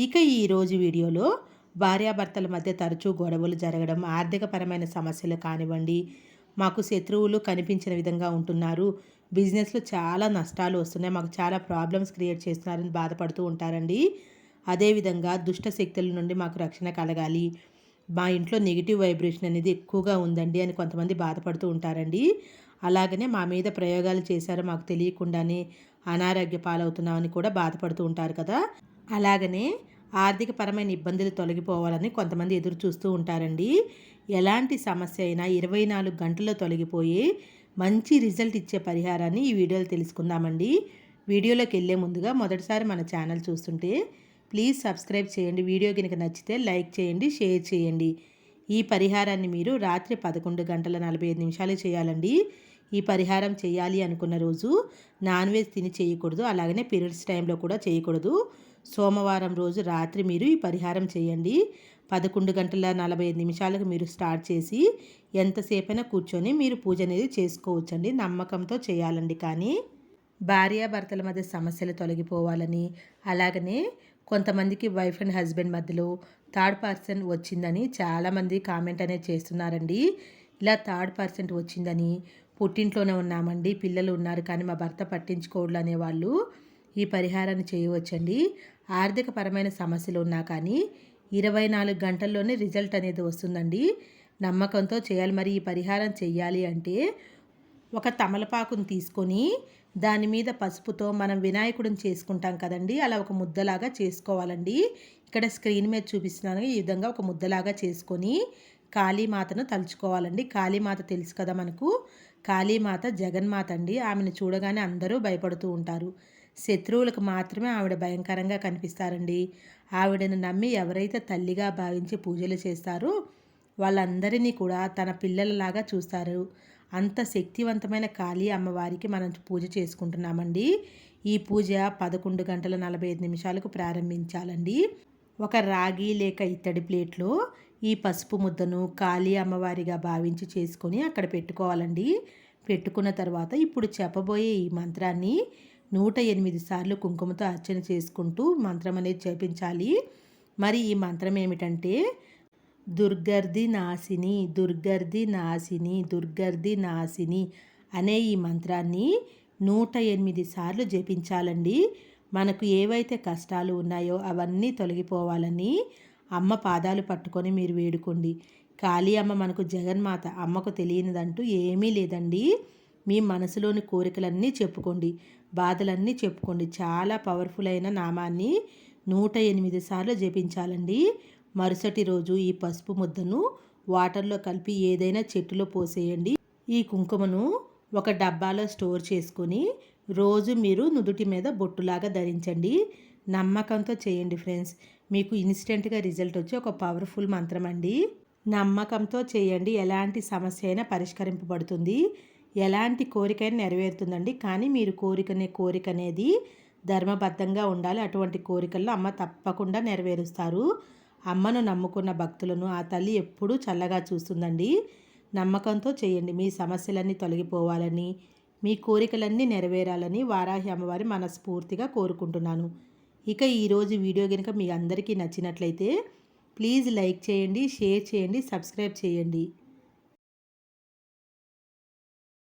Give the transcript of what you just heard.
ఇక ఈరోజు వీడియోలో భార్యాభర్తల మధ్య తరచూ గొడవలు జరగడం ఆర్థికపరమైన సమస్యలు కానివ్వండి మాకు శత్రువులు కనిపించిన విధంగా ఉంటున్నారు. బిజినెస్లో చాలా నష్టాలు వస్తున్నాయి. మాకు చాలా ప్రాబ్లమ్స్ క్రియేట్ చేస్తున్నారని బాధపడుతూ ఉంటారండి. అదేవిధంగా దుష్ట శక్తుల నుండి మాకు రక్షణ కలగాలి. మా ఇంట్లో నెగిటివ్ వైబ్రేషన్ అనేది ఎక్కువగా ఉందండి అని కొంతమంది బాధపడుతూ ఉంటారండి. అలాగనే మా మీద ప్రయోగాలు చేశారో మాకు తెలియకుండానే అనారోగ్య పాలవుతున్నామని కూడా బాధపడుతూ ఉంటారు కదా. అలాగనే ఆర్థికపరమైన ఇబ్బందులు తొలగిపోవాలని కొంతమంది ఎదురు చూస్తూ ఉంటారండి. ఎలాంటి సమస్య అయినా ఇరవై నాలుగు గంటల్లో తొలగిపోయి మంచి రిజల్ట్ ఇచ్చే పరిహారాన్ని ఈ వీడియోలో తెలుసుకుందామండి. వీడియోలోకి వెళ్ళే ముందుగా మొదటిసారి మన ఛానల్ చూస్తుంటే ప్లీజ్ సబ్స్క్రైబ్ చేయండి. వీడియో కనుక నచ్చితే లైక్ చేయండి షేర్ చేయండి. ఈ పరిహారాన్ని మీరు రాత్రి పదకొండు గంటల నలభై ఐదు నిమిషాలు చేయాలండి. ఈ పరిహారం చేయాలి అనుకున్న రోజు నాన్ వెజ్ తిని చేయకూడదు. అలాగనే పీరియడ్స్ టైంలో కూడా చేయకూడదు. సోమవారం రోజు రాత్రి మీరు ఈ పరిహారం చేయండి. పదకొండు గంటల నలభై ఐదు నిమిషాలకు మీరు స్టార్ట్ చేసి ఎంతసేపైనా కూర్చొని మీరు పూజ అనేది చేసుకోవచ్చండి. నమ్మకంతో చేయాలండి. కానీ భార్యాభర్తల మధ్య సమస్యలు తొలగిపోవాలని అలాగనే కొంతమందికి వైఫ్ అండ్ హస్బెండ్ మధ్యలో థర్డ్ పర్సన్ వచ్చిందని చాలామంది కామెంట్ అనేది చేస్తున్నారండి. ఇలా థర్డ్ పర్సెంట్ వచ్చిందని పుట్టింట్లోనే ఉన్నామండి పిల్లలు ఉన్నారు కానీ మా భర్త పట్టించుకోవడం అనేవాళ్ళు ఈ పరిహారాన్ని చేయవచ్చండి. ఆర్థికపరమైన సమస్యలు ఉన్నా కానీ ఇరవై నాలుగు గంటల్లోనే రిజల్ట్ అనేది వస్తుందండి. నమ్మకంతో చేయాలి మరి ఈ పరిహారం చేయాలి అంటే ఒక తమలపాకుని తీసుకొని దాని మీద పసుపుతో మనం వినాయకుడిని చేసుకుంటాం కదండి అలా ఒక ముద్దలాగా చేసుకోవాలండి. ఇక్కడ స్క్రీన్ మీద చూపిస్తున్నాను ఈ విధంగా ఒక ముద్దలాగా చేసుకొని కాళీమాతను తలుచుకోవాలండి. కాళీమాత తెలుసు కదా మనకు కాళీమాత జగన్మాత అండి. ఆమెను చూడగానే అందరూ భయపడుతూ ఉంటారు. శత్రువులకు మాత్రమే ఆవిడ భయంకరంగా కనిపిస్తారండి. ఆవిడను నమ్మి ఎవరైతే తల్లిగా భావించి పూజలు చేస్తారో వాళ్ళందరినీ కూడా తన పిల్లలలాగా చూస్తారు. అంత శక్తివంతమైన కాళీ అమ్మవారికి మనం పూజ చేసుకుంటున్నామండి. ఈ పూజ పదకొండు గంటల నలభై ఐదు నిమిషాలకు ప్రారంభించాలండి. ఒక రాగి లేక ఇత్తడి ప్లేట్లో ఈ పసుపు ముద్దను కాళీ అమ్మవారిగా భావించి చేసుకొని అక్కడ పెట్టుకోవాలండి. పెట్టుకున్న తర్వాత ఇప్పుడు చెప్పబోయే ఈ మంత్రాన్ని నూట ఎనిమిది సార్లు కుంకుమతో అర్చన చేసుకుంటూ మంత్రం అనేది చేపించాలి. మరి ఈ మంత్రం ఏమిటంటే దుర్గర్ది నాశిని దుర్గర్ది నాశిని దుర్గర్ది నాశిని అనే ఈ మంత్రాన్ని నూట ఎనిమిది సార్లు జపించాలండి. మనకు ఏవైతే కష్టాలు ఉన్నాయో అవన్నీ తొలగిపోవాలని అమ్మ పాదాలు పట్టుకొని మీరు వేడుకోండి. కాళీ అమ్మ మనకు జగన్మాత అమ్మకు తెలియనిదంటూ ఏమీ లేదండి. మీ మనసులోని కోరికలన్నీ చెప్పుకోండి. బాధలన్నీ చెప్పుకోండి. చాలా పవర్ఫుల్ అయిన నామాన్ని నూట ఎనిమిది సార్లు జపించాలండి. మరుసటి రోజు ఈ పసుపు ముద్దను వాటర్లో కలిపి ఏదైనా చెట్టులో పోసేయండి. ఈ కుంకుమను ఒక డబ్బాలో స్టోర్ చేసుకొని రోజు మీరు నుదుటి మీద బొట్టులాగా ధరించండి. నమ్మకంతో చేయండి ఫ్రెండ్స్. మీకు ఇన్స్టెంట్గా రిజల్ట్ వచ్చి ఒక పవర్ఫుల్ మంత్రం అండి. నమ్మకంతో చేయండి. ఎలాంటి సమస్య అయినా పరిష్కరింపబడుతుంది. ఎలాంటి కోరికైనా నెరవేరుతుందండి? కానీ మీరు కోరికనే కోరిక అనేది ధర్మబద్ధంగా ఉండాలి. అటువంటి కోరికల్లో అమ్మ తప్పకుండా నెరవేరుస్తారు. అమ్మను నమ్ముకున్న భక్తులను ఆ తల్లి ఎప్పుడూ చల్లగా చూస్తుందండి. నమ్మకంతో చేయండి. మీ సమస్యలన్నీ తొలగిపోవాలని మీ కోరికలన్నీ నెరవేరాలని వారాహి అమ్మవారి మనస్ఫూర్తిగా కోరుకుంటున్నాను. ఇక ఈరోజు వీడియో కనుక మీ అందరికీ నచ్చినట్లయితే ప్లీజ్ లైక్ చేయండి షేర్ చేయండి సబ్స్క్రైబ్ చేయండి.